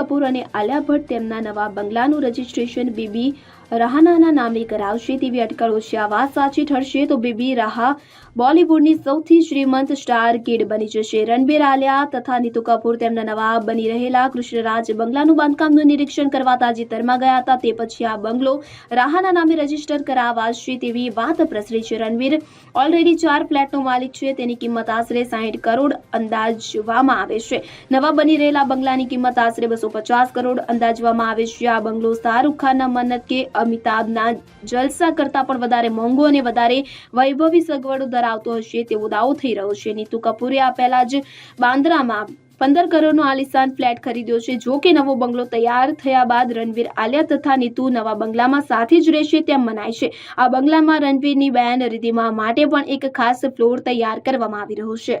કપૂર અને આલિયા ભટ્ટ તેમના નવા બંગલાનું રજીસ્ટ્રેશન બીબી રહાનાના નામે કરાવશે તેવી અટકળો છે. આ વાત સાચી ઠરશે તો બીબી રાહા બોલિવૂડની સૌથી શ્રીમંત સ્ટાર કિડ બની જશે. રણબીર આલિયા તથા નીતુ કપૂર તેમના નવા બની રહેલા કૃષ્ણરાજ બંગલાનું બાંધકામનું નિરીક્ષણ કરવા તાજેતરમાં ગયા હતા. તે પછી આ બંગલો રાહાના નામે રજિસ્ટર કરાવાશે તેવી વાત પ્રસરી છે. રણવીર ઓલરેડી ચાર ફ્લેટનો માલિક છે. તેની કિંમત આશરે સાહીઠ કરોડ અંદાજવામાં આવે છે. નવા બની રહેલા બંગલાની કિંમત આશરે પચાસ કરોડ અંદાજવામાં આવે છે. આ બંગલો શાહરૂખ ખાનના મન્નત કે અમિતાભના જલસા કરતાં પણ વધારે મોંઘો અને વધારે વૈભવી સગવડો ધરાવતો હશે તેવો દાવો થઈ રહ્યો છે. નીતુ કપૂરે આ પહેલા જ બાંદ્રામાં પંદર કરોડનો આલિશાન ફ્લેટ ખરીદ્યો છે. જો કે નવો બંગલો તૈયાર થયા બાદ રણવીર આલિયા તથા નીતુ નવા બંગલામાં સાથે જ રહેશે તેમ મનાય છે. આ બંગલામાં રણવીરની બહેન રિધિમા માટે પણ એક ખાસ ફ્લોર તૈયાર કરવામાં આવી રહ્યો છે.